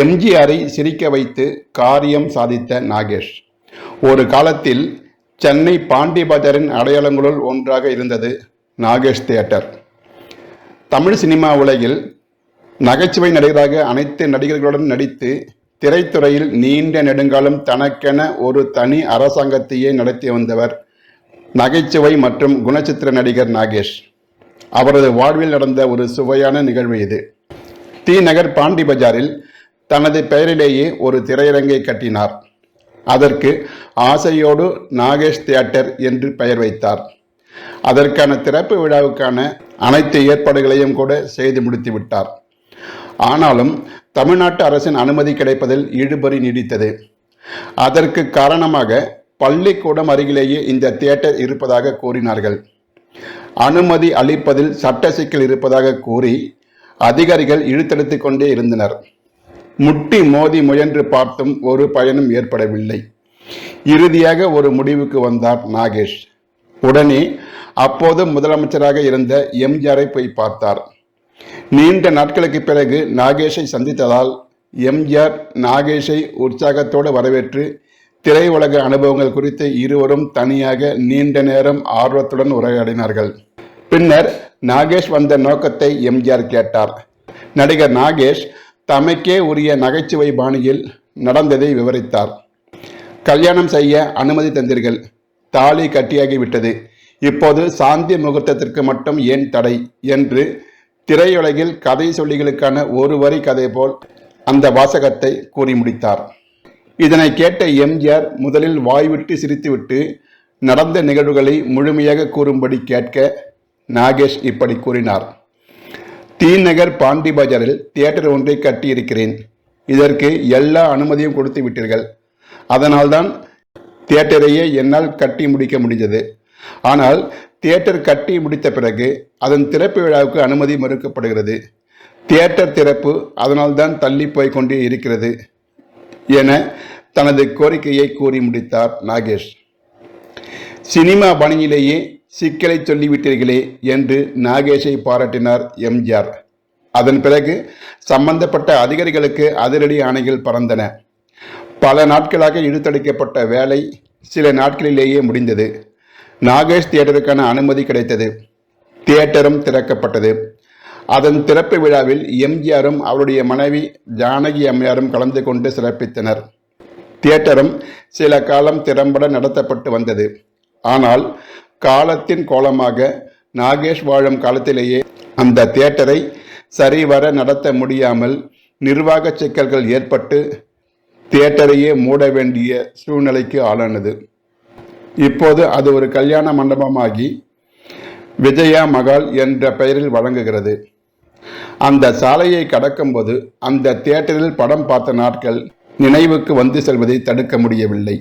எம்ஜிஆரை சிரிக்க வைத்து காரியம் சாதித்த நாகேஷ். ஒரு காலத்தில் சென்னை பாண்டி பஜாரின் அடையாளங்களுள் ஒன்றாக இருந்தது நாகேஷ் தியேட்டர். தமிழ் சினிமா உலகில் நகைச்சுவை நடிகராக அனைத்து நடிகர்களுடன் நடித்து திரைத்துறையில் நீண்ட நெடுங்காலம் தனக்கென ஒரு தனி அரசாங்கத்தையே நடத்தி வந்தவர் நகைச்சுவை மற்றும் குணச்சித்திர நடிகர் நாகேஷ். அவரது வாழ்வில் நடந்த ஒரு சுவையான நிகழ்வு இது. தி நகர் பாண்டி பஜாரில் தனது பெயரிலேயே ஒரு திரையரங்கை கட்டினார். அதற்கு ஆசையோடு நாகேஷ் தியேட்டர் என்று பெயர் வைத்தார். அதற்கான திறப்பு விழாவுக்கான அனைத்து ஏற்பாடுகளையும் கூட செய்து முடித்து விட்டார். ஆனாலும் தமிழ்நாட்டு அரசின் அனுமதி கிடைப்பதில் இழுபறி நீடித்தது. அதற்கு காரணமாக பள்ளிக்கூடம் அருகிலேயே இந்த தியேட்டர் இருப்பதாக கூறினார்கள். அனுமதி அளிப்பதில் சட்ட சிக்கல் இருப்பதாக கூறி அதிகாரிகள் இழுத்தெடுத்து கொண்டே இருந்தனர். முட்டி மோதி முயன்று பார்த்தும் ஒரு பயனும் ஏற்படவில்லை. இறுதியாக ஒரு முடிவுக்கு வந்தார் நாகேஷ். உடனே அப்போது முதலமைச்சராக இருந்த எம்ஜிஆரை போய் பார்த்தார். நீண்ட நாட்களுக்கு பிறகு நாகேஷை சந்தித்ததால் எம்ஜிஆர் நாகேஷை உற்சாகத்தோடு வரவேற்று திரையுலக அனுபவங்கள் குறித்து இருவரும் தனியாக நீண்ட நேரம் ஆர்வத்துடன் உரையாடினார்கள். பின்னர் நாகேஷ் வந்த நோக்கத்தை எம்ஜிஆர் கேட்டார். நடிகர் நாகேஷ் தமக்கே உரிய நகைச்சுவை பாணியில் நடந்ததை விவரித்தார். கல்யாணம் செய்ய அனுமதி தந்தீர்கள். தாலி கட்டியாகிவிட்டது இப்போது சாந்தி முகூர்த்தத்திற்கு மட்டும் ஏன் தடை? என்று திரையுலகில் கதை சொல்லிகளுக்கான ஒரு வரி கதை போல் அந்த வாசகத்தை கூறி முடித்தார். இதனை கேட்ட எம்ஜிஆர் முதலில் வாய்விட்டு சிரித்துவிட்டு நடந்த நிகழ்வுகளை முழுமையாக கூறும்படி கேட்க நாகேஷ் இப்படி கூறினார். தீநகர் பாண்டி பஜாரில் தியேட்டர் ஒன்றை கட்டியிருக்கிறேன். இதற்கு எல்லா அனுமதியும் கொடுத்து விட்டீர்கள். அதனால்தான் தியேட்டரையே என்னால் கட்டி முடிக்க முடிஞ்சது. ஆனால் தியேட்டர் கட்டி முடித்த பிறகு அதன் திறப்பு விழாவுக்கு அனுமதி மறுக்கப்படுகிறது. தியேட்டர் திறப்பு அதனால்தான் தள்ளி போய் கொண்டே இருக்கிறது என தனது கோரிக்கையை கூறி முடித்தார் நாகேஷ். சினிமா பணியிலேயே சிக்கலை சொல்லிவிட்டீர்களே என்று நாகேஷை பாராட்டினார் எம்ஜிஆர். அதன் பிறகு சம்பந்தப்பட்ட அதிகாரிகளுக்கு அதிரடி ஆணைகள் பறந்தன. பல நாட்களாக இழுத்தடிக்கப்பட்ட வேலை சில நாட்களிலேயே முடிந்தது. நாகேஷ் தியேட்டருக்கான அனுமதி கிடைத்தது. தியேட்டரும் திறக்கப்பட்டது. அதன் திறப்பு விழாவில் எம்ஜிஆரும் அவருடைய மனைவி ஜானகி அம்மையாரும் கலந்து கொண்டு சிறப்பித்தனர். தியேட்டரும் சில காலம் திறம்பட நடத்தப்பட்டு வந்தது. ஆனால் காலத்தின் கோலமாக நாகேஷ் வாழும் காலத்திலேயே அந்த தியேட்டரை சரிவர நடத்த முடியாமல் நிர்வாக சிக்கல்கள் ஏற்பட்டு தியேட்டரையே மூட வேண்டிய சூழ்நிலைக்கு ஆளானது. இப்போது அது ஒரு கல்யாண மண்டபமாகி விஜயா மகால் என்ற பெயரில் வழங்குகிறது. அந்த சாலையை கடக்கும்போது அந்த தியேட்டரில் படம் பார்த்த நாட்கள் நினைவுக்கு வந்து செல்வதை தடுக்க முடியவில்லை.